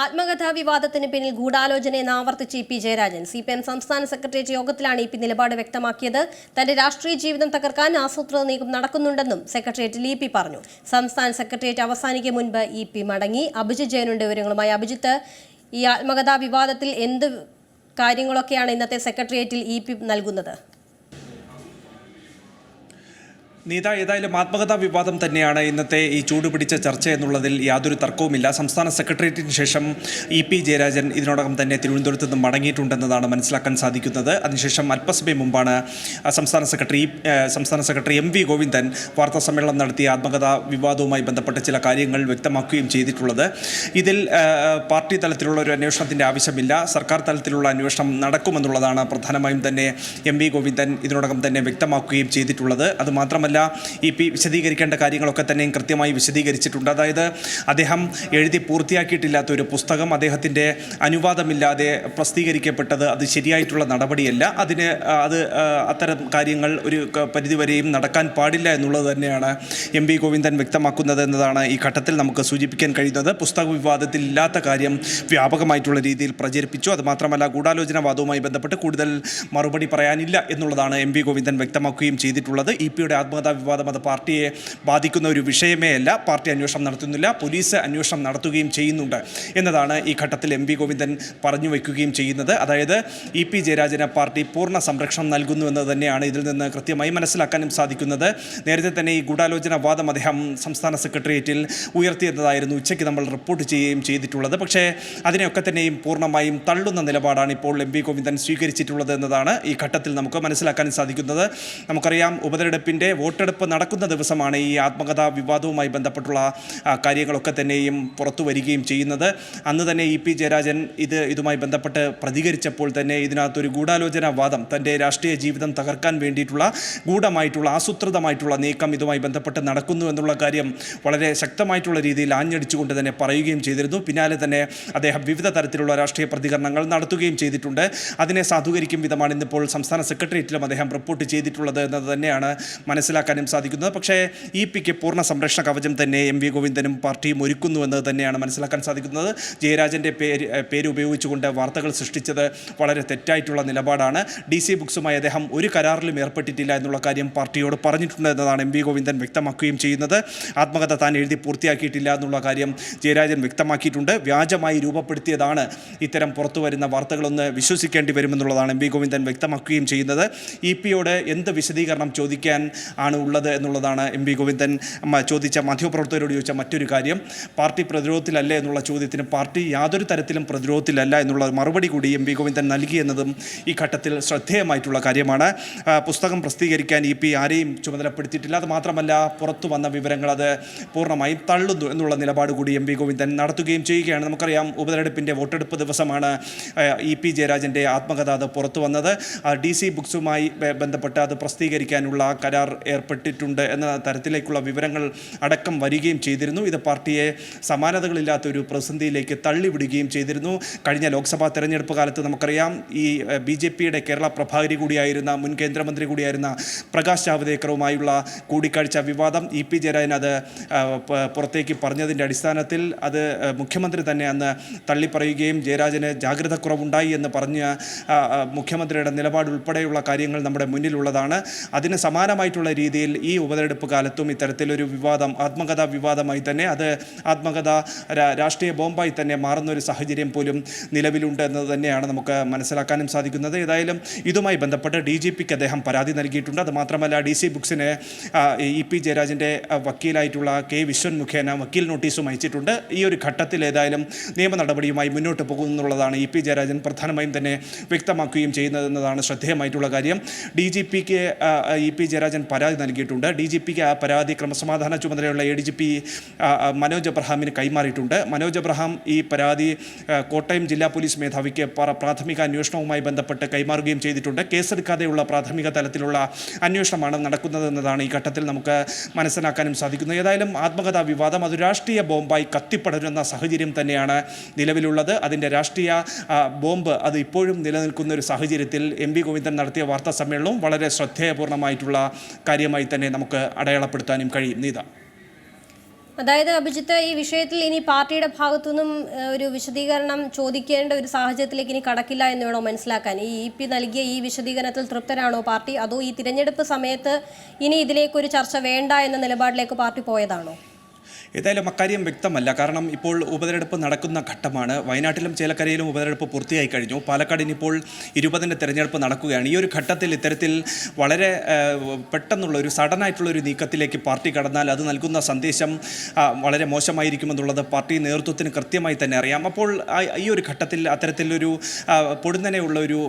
ആത്മകഥാ വിവാദത്തിന് പിന്നിൽ ഗൂഢാലോചനയെന്ന് ആവർത്തിച്ച് E P Jayarajan. C P M സംസ്ഥാന സെക്രട്ടേറിയറ്റ് യോഗത്തിലാണ് ഇ പി നിലപാട് വ്യക്തമാക്കിയത്. തന്റെ രാഷ്ട്രീയ ജീവിതം തകർക്കാൻ ആസൂത്രിത നീക്കം നടക്കുന്നുണ്ടെന്നും സെക്രട്ടേറിയറ്റിൽ ഇ പി പറഞ്ഞു. സംസ്ഥാന സെക്രട്ടേറിയറ്റ് അവസാനിക്കും മുൻപ് ഇ പി മടങ്ങി. അഭിജിത്ത് ജയനുണ്ട് വിവരങ്ങളുമായി. അഭിജിത്ത് ഈ ആത്മകഥാ വിവാദത്തിൽ എന്ത് കാര്യങ്ങളൊക്കെയാണ് ഇന്നത്തെ സെക്രട്ടേറിയറ്റിൽ ഇ പി നൽകുന്നത്? നീത ഏതായാലും ആത്മകഥാ വിവാദം തന്നെയാണ്. ഇന്നത്തെ ഈ ചൂടുപിടിച്ച ചർച്ച എന്നുള്ളതിൽ യാതൊരു തർക്കവുമില്ല. സംസ്ഥാന സെക്രട്ടേറിയറ്റിന് ശേഷം ഇ പി ജയരാജൻ ഇതിനോടകം തന്നെ തിരുവനന്തപുരത്ത് നിന്ന് മടങ്ങിയിട്ടുണ്ടെന്നതാണ് മനസ്സിലാക്കാൻ സാധിക്കുന്നത്. അതിനുശേഷം അല്പസമയം മുമ്പാണ് സംസ്ഥാന സെക്രട്ടറി സംസ്ഥാന സെക്രട്ടറി എം വി ഗോവിന്ദൻ വാർത്താ സമ്മേളനം നടത്തി ആത്മകഥാ വിവാദവുമായി ബന്ധപ്പെട്ട ചില കാര്യങ്ങൾ വ്യക്തമാക്കുകയും ചെയ്തിട്ടുള്ളത്. ഇതിൽ പാർട്ടി തലത്തിലുള്ള ഒരു അന്വേഷണത്തിന്റെ ആവശ്യമില്ല. സർക്കാർ തലത്തിലുള്ള അന്വേഷണം നടക്കുമെന്നുള്ളതാണ് പ്രധാനമായും തന്നെ എം വി ഗോവിന്ദൻ ഇതിനോടകം തന്നെ വ്യക്തമാക്കുകയും ചെയ്തിട്ടുള്ളത്. അതുമാത്രമല്ല ഇ പി വിശദീകരിക്കേണ്ട കാര്യങ്ങളൊക്കെ തന്നെയും കൃത്യമായി വിശദീകരിച്ചിട്ടുണ്ട്. അതായത് അദ്ദേഹം എഴുതി പൂർത്തിയാക്കിയിട്ടില്ലാത്ത ഒരു പുസ്തകം അദ്ദേഹത്തിന്റെ അനുവാദമില്ലാതെ പ്രസിദ്ധീകരിക്കപ്പെട്ടത് അത് ശരിയായിട്ടുള്ള നടപടിയല്ല. അതിന് അത് അത്തരം കാര്യങ്ങൾ ഒരു പരിധിവരെയും നടക്കാൻ പാടില്ല എന്നുള്ളത് തന്നെയാണ് എം വി ഗോവിന്ദൻ വ്യക്തമാക്കുന്നത് എന്നതാണ് ഈ ഘട്ടത്തിൽ നമുക്ക് സൂചിപ്പിക്കാൻ കഴിയുന്നത്. പുസ്തക വിവാദത്തിൽ ഇല്ലാത്ത കാര്യം വ്യാപകമായിട്ടുള്ള രീതിയിൽ പ്രചരിപ്പിച്ചു. അതുമാത്രമല്ല ഗൂഢാലോചന വാദവുമായി ബന്ധപ്പെട്ട് കൂടുതൽ മറുപടി പറയാനില്ല എന്നുള്ളതാണ് എം വി ഗോവിന്ദൻ വ്യക്തമാക്കുകയും ചെയ്തിട്ടുള്ളത്. ഇ പിയുടെ ആത്മകഥാ വിവാദം അത് പാർട്ടിയെ ബാധിക്കുന്ന ഒരു വിഷയമേ അല്ല. പാർട്ടി അന്വേഷണം നടത്തുന്നില്ല. പോലീസ് അന്വേഷണം നടത്തുകയും ചെയ്യുന്നുണ്ട് എന്നതാണ് ഈ ഘട്ടത്തിൽ എം ഗോവിന്ദൻ പറഞ്ഞു വയ്ക്കുകയും ചെയ്യുന്നത്. അതായത് ഇ പി ജയരാജന് പാർട്ടി പൂർണ സംരക്ഷണം നൽകുന്നു എന്ന് തന്നെയാണ് ഇതിൽ നിന്ന് കൃത്യമായി മനസ്സിലാക്കാനും സാധിക്കുന്നത്. നേരത്തെ തന്നെ ഈ ഗൂഢാലോചന വാദം അദ്ദേഹം സംസ്ഥാന സെക്രട്ടേറിയറ്റിൽ ഉയർത്തിയെന്നതായിരുന്നു ഉച്ചയ്ക്ക് നമ്മൾ റിപ്പോർട്ട് ചെയ്യുകയും ചെയ്തിട്ടുള്ളത്. പക്ഷേ അതിനെയൊക്കെ തന്നെയും പൂർണമായും തള്ളുന്ന നിലപാടാണ് ഇപ്പോൾ എം വി ഗോവിന്ദൻ സ്വീകരിച്ചിട്ടുള്ളത് എന്നതാണ് ഈ ഘട്ടത്തിൽ നമുക്ക് മനസ്സിലാക്കാൻ സാധിക്കുന്നത്. നമുക്കറിയാം ഉപതെരഞ്ഞെടുപ്പിന്റെ വോട്ടെടുപ്പ് നടക്കുന്ന ദിവസമാണ് ഈ ആത്മകഥാ വിവാദവുമായി ബന്ധപ്പെട്ടുള്ള കാര്യങ്ങളൊക്കെ തന്നെയും പുറത്തു വരികയും ചെയ്യുന്നത്. അന്ന് തന്നെ ഇ പി ജയരാജൻ ഇത് ഇതുമായി ബന്ധപ്പെട്ട് പ്രതികരിച്ചപ്പോൾ തന്നെ ഇതിനകത്തൊരു ഗൂഢാലോചനാ വാദം തന്റെ രാഷ്ട്രീയ ജീവിതം തകർക്കാൻ വേണ്ടിയിട്ടുള്ള ഗൂഢമായിട്ടുള്ള ആസൂത്രിതമായിട്ടുള്ള നീക്കം ഇതുമായി ബന്ധപ്പെട്ട് നടക്കുന്നു എന്നുള്ള കാര്യം വളരെ ശക്തമായിട്ടുള്ള രീതിയിൽ ആഞ്ഞടിച്ചുകൊണ്ട് തന്നെ പറയുകയും ചെയ്തിരുന്നു. പിന്നാലെ തന്നെ അദ്ദേഹം വിവിധ തരത്തിലുള്ള രാഷ്ട്രീയ പ്രതികരണങ്ങൾ നടത്തുകയും ചെയ്തിട്ടുണ്ട്. അതിനെ സാധൂകരിക്കും വിധമാണ് ഇന്നിപ്പോൾ സംസ്ഥാന സെക്രട്ടേറിയറ്റിലും അദ്ദേഹം റിപ്പോർട്ട് ചെയ്തിട്ടുള്ളത് എന്നത് തന്നെയാണ് മനസ്സിലാക്കാനും സാധിക്കുന്നത്. പക്ഷേ ഇ പിക്ക് പൂർണ സംരക്ഷണ കവചം തന്നെ എം വി ഗോവിന്ദനും പാർട്ടിയും ഒരുക്കുന്നുവെന്ന് തന്നെയാണ് മനസ്സിലാക്കാൻ സാധിക്കുന്നത്. ജയരാജന്റെ പേര് പേര് ഉപയോഗിച്ചുകൊണ്ട് വാർത്തകൾ സൃഷ്ടിച്ചത് വളരെ തെറ്റായിട്ടുള്ള നിലപാടാണ്. ഡി സി ബുക്സുമായി അദ്ദേഹം ഒരു കരാറിലും ഏർപ്പെട്ടിട്ടില്ല എന്നുള്ള കാര്യം പാർട്ടിയോട് പറഞ്ഞിട്ടുണ്ട് എന്നതാണ് എം വി ഗോവിന്ദൻ വ്യക്തമാക്കുകയും ചെയ്യുന്നത്. ആത്മകഥ താൻ എഴുതി പൂർത്തിയാക്കിയിട്ടില്ല എന്നുള്ള കാര്യം ജയരാജൻ വ്യക്തമാക്കിയിട്ടുണ്ട്. വ്യാജമായി രൂപപ്പെടുത്തിയതാണ് ഇത്തരം പുറത്തു വരുന്ന വാർത്തകളൊന്ന് വിശ്വസിക്കേണ്ടി വരുമെന്നുള്ളതാണ് എം വി ഗോവിന്ദൻ വ്യക്തമാക്കുകയും ചെയ്യുന്നത്. ഇ പിയോട് എന്ത് വിശദീകരണം ചോദിക്കാൻ ആണ് ഉള്ളത് എന്നുള്ളതാണ് എം വി ഗോവിന്ദൻ. ചോദിച്ച മാധ്യമപ്രവർത്തകരോട് ചോദിച്ച മറ്റൊരു കാര്യം പാർട്ടി പ്രതിരോധത്തിലല്ല എന്നുള്ള ചോദ്യത്തിന് പാർട്ടി യാതൊരു തരത്തിലും പ്രതിരോധത്തിലല്ല എന്നുള്ള മറുപടി കൂടി എം വി ഗോവിന്ദൻ നൽകി എന്നതും ഈ ഘട്ടത്തിൽ ശ്രദ്ധേയമായിട്ടുള്ള കാര്യമാണ്. പുസ്തകം പ്രസിദ്ധീകരിക്കാൻ ഇ പി ആരെയും ചുമതലപ്പെടുത്തിയിട്ടില്ല. അത് മാത്രമല്ല പുറത്തു വന്ന വിവരങ്ങൾ അത് പൂർണമായും തള്ളുന്നു എന്നുള്ള നിലപാട് കൂടി എം വി ഗോവിന്ദൻ നടത്തുകയും ചെയ്യുകയാണ്. നമുക്കറിയാം ഉപതെരഞ്ഞെടുപ്പിന്റെ വോട്ടെടുപ്പ് ദിവസമാണ് ഇ പി ജയരാജന്റെ ആത്മകഥ അത് പുറത്തു വന്നത്. ഡി സി ബുക്സുമായി ബന്ധപ്പെട്ട് അത് പ്രസിദ്ധീകരിക്കാനുള്ള കരാർ ഏർപ്പെട്ടിട്ടുണ്ട് എന്ന തരത്തിലേക്കുള്ള വിവരങ്ങൾ അടക്കം വരികയും ചെയ്തിരുന്നു. ഇത് പാർട്ടിയെ സമാനതകളില്ലാത്ത ഒരു പ്രതിസന്ധിയിലേക്ക് തള്ളിവിടുകയും ചെയ്തിരുന്നു. കഴിഞ്ഞ ലോക്സഭാ തെരഞ്ഞെടുപ്പ് കാലത്ത് നമുക്കറിയാം ഈ ബി ജെ പിയുടെ കേരള പ്രഭാരി കൂടിയായിരുന്ന മുൻ കേന്ദ്രമന്ത്രി കൂടിയായിരുന്ന പ്രകാശ് ജാവ്ദേക്കറുമായുള്ള കൂടിക്കാഴ്ച വിവാദം ഇ പി ജയരാജൻ അത് പുറത്തേക്ക് പറഞ്ഞതിന്റെ അടിസ്ഥാനത്തിൽ അത് മുഖ്യമന്ത്രി തന്നെ അന്ന് തള്ളിപ്പറയുകയും ജയരാജന് ജാഗ്രത കുറവുണ്ടായി എന്ന് പറഞ്ഞ മുഖ്യമന്ത്രിയുടെ നിലപാട് ഉൾപ്പെടെയുള്ള കാര്യങ്ങൾ നമ്മുടെ മുന്നിലുള്ളതാണ്. അതിന് സമാനമായിട്ടുള്ള രീതിയിൽ ഈ ഉപതെരഞ്ഞെടുപ്പ് കാലത്തും ഇത്തരത്തിലൊരു വിവാദം ആത്മകഥാ വിവാദമായി തന്നെ അത് ആത്മകഥ രാഷ്ട്രീയ ബോംബായി തന്നെ മാറുന്ന ഒരു സാഹചര്യം പോലും നിലവിലുണ്ട് എന്നത് തന്നെയാണ് നമുക്ക് മനസ്സിലാക്കാനും സാധിക്കുന്നത്. ഏതായാലും ഇതുമായി ബന്ധപ്പെട്ട് ഡി ജി പിക്ക് അദ്ദേഹം പരാതി നൽകിയിട്ടുണ്ട്. അത് മാത്രമല്ല ഡി സി ബുക്സിന് ഇ പി ജയരാജന്റെ വക്കീലായിട്ടുള്ള കെ വിശ്വൻ മുഖേന വക്കീൽ നോട്ടീസും അയച്ചിട്ടുണ്ട്. ഈ ഒരു ഘട്ടത്തിൽ ഏതായാലും നിയമ നടപടിയുമായി മുന്നോട്ട് പോകുമെന്നുള്ളതാണ് ഇ പി ജയരാജൻ പ്രധാനമായും തന്നെ വ്യക്തമാക്കുകയും ചെയ്യുന്നതെന്നതാണ് ശ്രദ്ധേയമായിട്ടുള്ള കാര്യം. ഡി ജി പിക്ക് ഇ പി ജയരാജൻ പരാതി നൽകിയിട്ടുണ്ട്. ഡി ജി പിക്ക് ആ പരാതി ക്രമസമാധാന ചുമതലയുള്ള A D G P Manoj അബ്രഹാമിന് കൈമാറിയിട്ടുണ്ട്. മനോജ് അബ്രഹാം ഈ പരാതി കോട്ടയം ജില്ലാ പോലീസ് മേധാവിക്ക് പ്രാഥമിക അന്വേഷണവുമായി ബന്ധപ്പെട്ട് കൈമാറുകയും ചെയ്തിട്ടുണ്ട്. കേസെടുക്കാതെയുള്ള പ്രാഥമിക തലത്തിലുള്ള അന്വേഷണമാണ് നടക്കുന്നതെന്നതാണ് ഈ ഘട്ടത്തിൽ നമുക്ക് മനസ്സിലാക്കാനും സാധിക്കുന്നത്. ഏതായാലും ആത്മകഥാ വിവാദം അത് രാഷ്ട്രീയ ബോംബായി കത്തിപ്പടരുന്ന സാഹചര്യം തന്നെയാണ് നിലവിലുള്ളത്. അതിന്റെ രാഷ്ട്രീയ ബോംബ് അത് ഇപ്പോഴും നിലനിൽക്കുന്ന ഒരു സാഹചര്യത്തിൽ എം വി ഗോവിന്ദൻ നടത്തിയ വാർത്താ സമ്മേളനവും വളരെ ശ്രദ്ധേയപൂർണമായിട്ടുള്ള കാര്യമായി തന്നെ നമുക്ക് അടയാളപ്പെടുത്താനും കഴിയും. നീത. അതായത് അഭിജിത്ത് ഈ വിഷയത്തിൽ ഇനി പാർട്ടിയുടെ ഭാഗത്തുനിന്നും ഒരു വിശദീകരണം ചോദിക്കേണ്ട ഒരു സാഹചര്യത്തിലേക്ക് ഇനി കടക്കില്ല എന്ന് വേണോ മനസ്സിലാക്കാൻ? ഈ ഇ പി നൽകിയ ഈ വിശദീകരണത്തിൽ തൃപ്തരാണോ പാർട്ടി? അതോ ഈ തിരഞ്ഞെടുപ്പ് സമയത്ത് ഇനി ഇതിലേക്കൊരു ചർച്ച വേണ്ട എന്ന നിലപാടിലേക്ക് പാർട്ടി പോയതാണോ? ഏതായാലും അക്കാര്യം വ്യക്തമല്ല. കാരണം ഇപ്പോൾ ഉപതെരഞ്ഞെടുപ്പ് നടക്കുന്ന ഘട്ടമാണ്. വയനാട്ടിലും ചേലക്കരയിലും ഉപതെരഞ്ഞെടുപ്പ് പൂർത്തിയായി കഴിഞ്ഞു. പാലക്കാട് ഇനിയിപ്പോൾ ഇരുപതിന്റെ തെരഞ്ഞെടുപ്പ് നടക്കുകയാണ്. ഈ ഒരു ഘട്ടത്തിൽ ഇത്തരത്തിൽ വളരെ പെട്ടെന്നുള്ള ഒരു സഡനായിട്ടുള്ള ഒരു നീക്കത്തിലേക്ക് പാർട്ടി കടന്നാൽ അത് നൽകുന്ന സന്ദേശം വളരെ മോശമായിരിക്കുമെന്നുള്ളത് പാർട്ടി നേതൃത്വത്തിന് കൃത്യമായി തന്നെ അറിയാം. അപ്പോൾ ഈ ഒരു ഘട്ടത്തിൽ അത്തരത്തിലൊരു പൊടുന്നനെയുള്ള ഒരു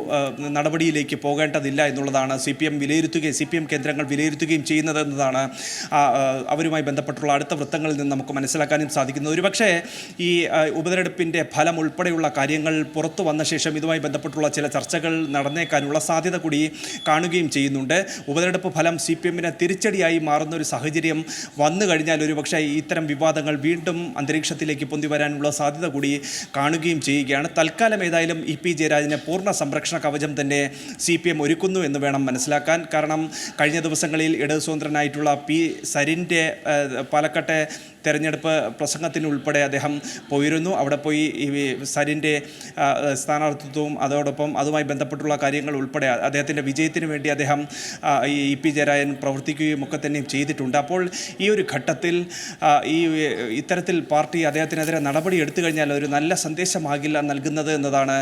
നടപടിയിലേക്ക് പോകേണ്ടതില്ല എന്നുള്ളതാണ് സി പി എം വിലയിരുത്തുകയും സി പി എം കേന്ദ്രങ്ങൾ വിലയിരുത്തുകയും ചെയ്യുന്നത് എന്നതാണ് അവരുമായി ബന്ധപ്പെട്ടുള്ള അടുത്ത വൃത്തങ്ങളിൽ നിന്ന് നമുക്ക് മനസ്സിലാക്കാനും സാധിക്കുന്നത് ഒരുപക്ഷേ ഈ ഉപതെരഞ്ഞെടുപ്പിന്റെ ഫലം ഉൾപ്പെടെയുള്ള കാര്യങ്ങൾ പുറത്തു വന്ന ശേഷം ഇതുമായി ബന്ധപ്പെട്ടുള്ള ചില ചർച്ചകൾ നടന്നേക്കാനുള്ള സാധ്യത കൂടി കാണുകയും ചെയ്യുന്നുണ്ട്. ഉപതെരഞ്ഞെടുപ്പ് ഫലം സി പി എമ്മിന് തിരിച്ചടിയായി മാറുന്ന ഒരു സാഹചര്യം വന്നു കഴിഞ്ഞാൽ ഒരുപക്ഷേ ഇത്തരം വിവാദങ്ങൾ വീണ്ടും അന്തരീക്ഷത്തിലേക്ക് പൊന്തി വരാനുള്ള സാധ്യത കൂടി കാണുകയും ചെയ്യുകയാണ്. തൽക്കാലം ഏതായാലും ഇ പി ജയരാജന് പൂർണ സംരക്ഷണ കവചം തന്നെ സി പി എം ഒരുക്കുന്നു എന്ന് വേണം മനസ്സിലാക്കാൻ. കാരണം കഴിഞ്ഞ ദിവസങ്ങളിൽ ഇടതു സ്വതന്ത്രനായിട്ടുള്ള പി സരിന്റെ പാലക്കാട്ടെ തെരഞ്ഞെടുപ്പ് പ്രസംഗത്തിനുൾപ്പെടെ അദ്ദേഹം പോയിരുന്നു. അവിടെ പോയി ഈ സരിന്റെ സ്ഥാനാർത്ഥിത്വവും അതോടൊപ്പം അതുമായി ബന്ധപ്പെട്ടുള്ള കാര്യങ്ങൾ ഉൾപ്പെടെ അദ്ദേഹത്തിന്റെ വിജയത്തിന് വേണ്ടി അദ്ദേഹം ഈ ഇ പി ജയരാജൻ പ്രവർത്തിക്കുകയും ഒക്കെ തന്നെയും ചെയ്തിട്ടുണ്ട്. അപ്പോൾ ഈ ഒരു ഘട്ടത്തിൽ ഈ ഇത്തരത്തിൽ പാർട്ടി അദ്ദേഹത്തിനെതിരെ നടപടി എടുത്തു കഴിഞ്ഞാൽ ഒരു നല്ല സന്ദേശമാകില്ല നൽകുന്നത് എന്നതാണ്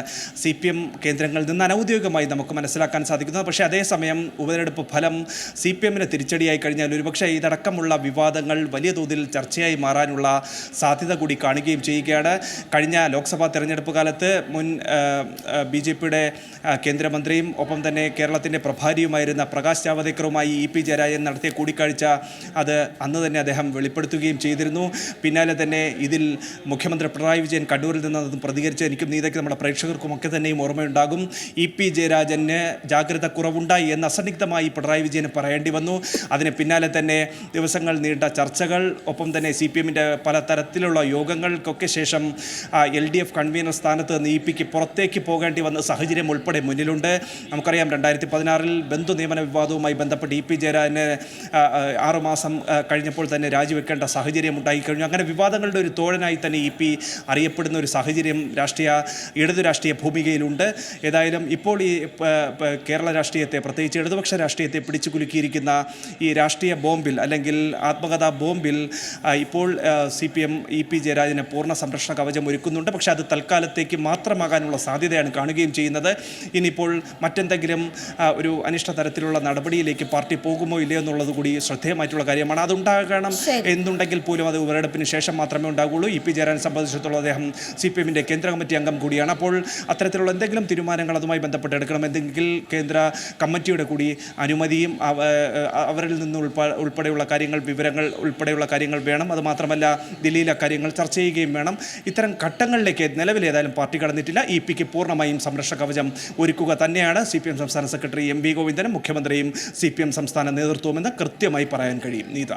സി പി എം കേന്ദ്രങ്ങളിൽ നിന്ന് അനൗദ്യോഗികമായി നമുക്ക് മനസ്സിലാക്കാൻ സാധിക്കുന്നത്. പക്ഷേ അതേസമയം ഉപതെരഞ്ഞെടുപ്പ് ഫലം സി പി എമ്മിന് തിരിച്ചടിയായി കഴിഞ്ഞാൽ ഒരുപക്ഷെ ഇതടക്കമുള്ള വിവാദങ്ങൾ വലിയ തോതിൽ ചർച്ചയായി മാറാനുള്ള സാധ്യത കൂടി കാണുകയും ചെയ്യുകയാണ്. കഴിഞ്ഞ ലോക്സഭാ തെരഞ്ഞെടുപ്പ് കാലത്ത് മുൻ ബി ജെ പിയുടെ കേന്ദ്രമന്ത്രിയും ഒപ്പം തന്നെ കേരളത്തിന്റെ പ്രഭാരിയുമായിരുന്ന പ്രകാശ് ജാവദേക്കറുമായി ഇ പി ജയരാജൻ നടത്തിയ കൂടിക്കാഴ്ച അത് അന്ന് തന്നെ അദ്ദേഹം വെളിപ്പെടുത്തുകയും ചെയ്തിരുന്നു. പിന്നാലെ തന്നെ ഇതിൽ മുഖ്യമന്ത്രി പിണറായി വിജയൻ കണ്ണൂരിൽ നിന്ന് പ്രതികരിച്ച് എനിക്കും നീതയ്ക്ക് നമ്മുടെ പ്രേക്ഷകർക്കും ഒക്കെ തന്നെയും ഓർമ്മയുണ്ടാകും. ഇ പി ജയരാജന് ജാഗ്രത കുറവുണ്ടായി എന്ന് അസന്നിഗ്ധമായി പിണറായി വിജയന് പറയേണ്ടി വന്നു. അതിന് പിന്നാലെ തന്നെ ദിവസങ്ങൾ നീണ്ട ചർച്ചകൾ ഒപ്പം തന്നെ സി പി എമ്മിന്റെ പല തരത്തിലുള്ള യോഗങ്ങൾക്കൊക്കെ ശേഷം എൽ ഡി എഫ് കൺവീനർ സ്ഥാനത്ത് നിന്ന് ഇ പിക്ക് പുറത്തേക്ക് പോകേണ്ടി വന്ന സാഹചര്യം ഉൾപ്പെടെ മുന്നിലുണ്ട്. നമുക്കറിയാം രണ്ടായിരത്തി പതിനാറിൽ ബന്ധു നിയമന വിവാദവുമായി ബന്ധപ്പെട്ട് ഇ പി ജയരാജന് ആറുമാസം കഴിഞ്ഞപ്പോൾ തന്നെ രാജിവെക്കേണ്ട സാഹചര്യം ഉണ്ടായിക്കഴിഞ്ഞു അങ്ങനെ വിവാദങ്ങളുടെ ഒരു തോഴനായി തന്നെ ഇ പി അറിയപ്പെടുന്ന ഒരു സാഹചര്യം രാഷ്ട്രീയ ഇടതു രാഷ്ട്രീയ ഭൂമികയിലുണ്ട്. ഏതായാലും ഇപ്പോൾ ഈ കേരള രാഷ്ട്രീയത്തെ പ്രത്യേകിച്ച് ഇടതുപക്ഷ രാഷ്ട്രീയത്തെ പിടിച്ചു കുലുക്കിയിരിക്കുന്ന ഈ രാഷ്ട്രീയ ബോംബിൽ അല്ലെങ്കിൽ ആത്മകഥാ ബോംബിൽ ഇപ്പോൾ C P M E P ജയരാജന് പൂർണ സംരക്ഷണ കവചം ഒരുക്കുന്നുണ്ട്. പക്ഷേ അത് തൽക്കാലത്തേക്ക് മാത്രമാകാനുള്ള സാധ്യതയാണ് കാണുകയും ചെയ്യുന്നത്. ഇനിയിപ്പോൾ മറ്റെന്തെങ്കിലും ഒരു അനിഷ്ട തരത്തിലുള്ള നടപടിയിലേക്ക് പാർട്ടി പോകുമോ ഇല്ലയോ എന്നുള്ളത് കൂടി ശ്രദ്ധേയമായിട്ടുള്ള കാര്യമാണ്. അതുണ്ടാകണം എന്നുണ്ടെങ്കിൽ പോലും അത് ഉപരെടുപ്പിന് ശേഷം മാത്രമേ ഉണ്ടാകുള്ളൂ. ഇ പി ജയരാജനെ സംബന്ധിച്ചിടത്തോളം അദ്ദേഹം സി പി എമ്മിന്റെ കേന്ദ്ര കമ്മിറ്റി അംഗം കൂടിയാണ്. അപ്പോൾ അത്തരത്തിലുള്ള എന്തെങ്കിലും തീരുമാനങ്ങൾ അതുമായി ബന്ധപ്പെട്ട് എടുക്കണം എന്തെങ്കിൽ കേന്ദ്ര കമ്മിറ്റിയുടെ കൂടി അനുമതിയും അവരിൽ നിന്ന് ഉൾപ്പെടെയുള്ള കാര്യങ്ങൾ വിവരങ്ങൾ ഉൾപ്പെടെയുള്ള കാര്യങ്ങൾ വേണം. അത് മാത്രമല്ല ദില്ലിയിലെ കാര്യങ്ങൾ ചർച്ച ചെയ്യുകയും വേണം. ഇത്തരം ഘട്ടങ്ങളിലേക്ക് നിലവിൽ ഏതായാലും പാർട്ടി കടന്നിട്ടില്ല. ഇ പിക്ക് പൂർണമായും സംരക്ഷണ കവചം ഒരുക്കുക തന്നെയാണ് സി പി എം സംസ്ഥാന സെക്രട്ടറി എം വി ഗോവിന്ദനും മുഖ്യമന്ത്രിയും സി പി എം സംസ്ഥാന നേതൃത്വമെന്ന് കൃത്യമായി പറയാൻ കഴിയും. നീത.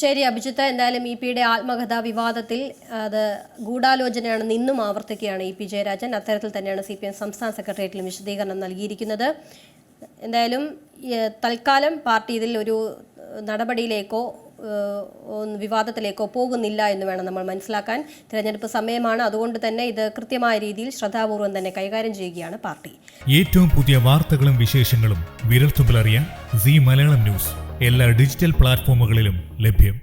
ശരി അഭിജിത്ത്. എന്തായാലും ഇ പിയുടെ ആത്മകഥാ വിവാദത്തിൽ അത് ഗൂഢാലോചനയാണ് നിന്നും ആവർത്തിക്കുകയാണ് ഇ പി ജയരാജൻ. അത്തരത്തിൽ തന്നെയാണ് സി പി എം സംസ്ഥാന സെക്രട്ടേറിയറ്റിലും വിശദീകരണം നൽകിയിരിക്കുന്നത്. എന്തായാലും തൽക്കാലം പാർട്ടി ഇതിൽ ഒരു നടപടിയിലേക്കോ വിവാദത്തിലേക്കോ പോകുന്നില്ല എന്ന് വേണം നമ്മൾ മനസ്സിലാക്കാൻ. തിരഞ്ഞെടുപ്പ് സമയമാണ്. അതുകൊണ്ട് തന്നെ ഇത് കൃത്യമായ രീതിയിൽ ശ്രദ്ധാപൂർവം തന്നെ കൈകാര്യം ചെയ്യുകയാണ് പാർട്ടി. ഏറ്റവും പുതിയ വാർത്തകളും വിശേഷങ്ങളും വിരൽത്തുമ്പിലറിയാൻ സി മലയാളം ന്യൂസ്. എല്ലാ ഡിജിറ്റൽ പ്ലാറ്റ്ഫോമുകളിലും ലഭ്യം.